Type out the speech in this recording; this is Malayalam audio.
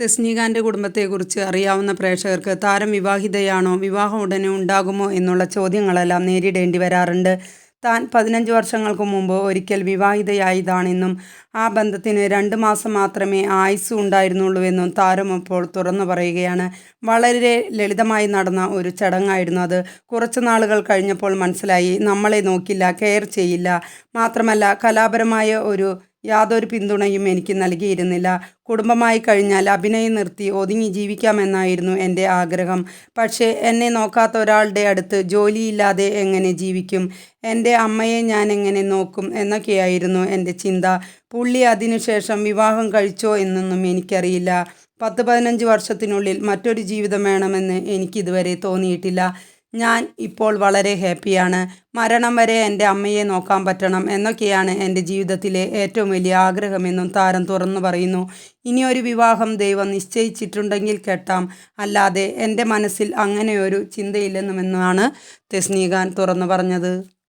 തെസ്നീഖാന്റെ കുടുംബത്തെക്കുറിച്ച് അറിയാവുന്ന പ്രേക്ഷകർക്ക് താരം വിവാഹിതയാണോ വിവാഹം ഉടനെ ഉണ്ടാകുമോ എന്നുള്ള ചോദ്യങ്ങളെല്ലാം നേരിടേണ്ടി വരാറുണ്ട്. താൻ പതിനഞ്ച് വർഷങ്ങൾക്ക് മുമ്പ് ഒരിക്കൽ വിവാഹിതയായതാണെന്നും ആ ബന്ധത്തിന് രണ്ട് മാസം മാത്രമേ ആയുസ് ഉണ്ടായിരുന്നുള്ളൂവെന്നും താരം അപ്പോൾ തുറന്നു പറയുകയാണ്. വളരെ ലളിതമായി നടന്ന ഒരു ചടങ്ങായിരുന്നു അത്. കുറച്ച് നാളുകൾ കഴിഞ്ഞപ്പോൾ മനസ്സിലായി നമ്മളെ നോക്കില്ല കെയർ ചെയ്യില്ല. മാത്രമല്ല കലാപരമായ ഒരു യാതൊരു പിന്തുണയും എനിക്ക് നൽകിയിരുന്നില്ല. കുടുംബമായി കഴിഞ്ഞാൽ അഭിനയം നിർത്തി ഒതുങ്ങി ജീവിക്കാമെന്നായിരുന്നു എന്റെ ആഗ്രഹം. പക്ഷേ എന്നെ നോക്കാത്ത ഒരാളുടെ അടുത്ത് ജോലിയില്ലാതെ എങ്ങനെ ജീവിക്കും? എന്റെ അമ്മയെ ഞാൻ എങ്ങനെ നോക്കും എന്നൊക്കെയായിരുന്നു എന്റെ ചിന്ത. പുള്ളി അതിനുശേഷം വിവാഹം കഴിച്ചോ എന്നൊന്നും എനിക്കറിയില്ല. പത്ത് പതിനഞ്ച് വർഷത്തിനുള്ളിൽ മറ്റൊരു ജീവിതം വേണമെന്ന് എനിക്കിതുവരെ തോന്നിയിട്ടില്ല. ഞാൻ ഇപ്പോൾ വളരെ ഹാപ്പിയാണ്. മരണം വരെ എന്റെ അമ്മയെ നോക്കാൻ പറ്റണം എന്നൊക്കെയാണ് എന്റെ ജീവിതത്തിലെ ഏറ്റവും വലിയ ആഗ്രഹമെന്നും താരം തുറന്നു പറയുന്നു. ഇനിയൊരു വിവാഹം ദൈവം നിശ്ചയിച്ചിട്ടുണ്ടെങ്കിൽ കേട്ടാം. അല്ലാതെ എന്റെ മനസ്സിൽ അങ്ങനെയൊരു ചിന്തയില്ലെന്നുമെന്നാണ് തെസ്നീഖാൻ തുറന്നു പറഞ്ഞത്.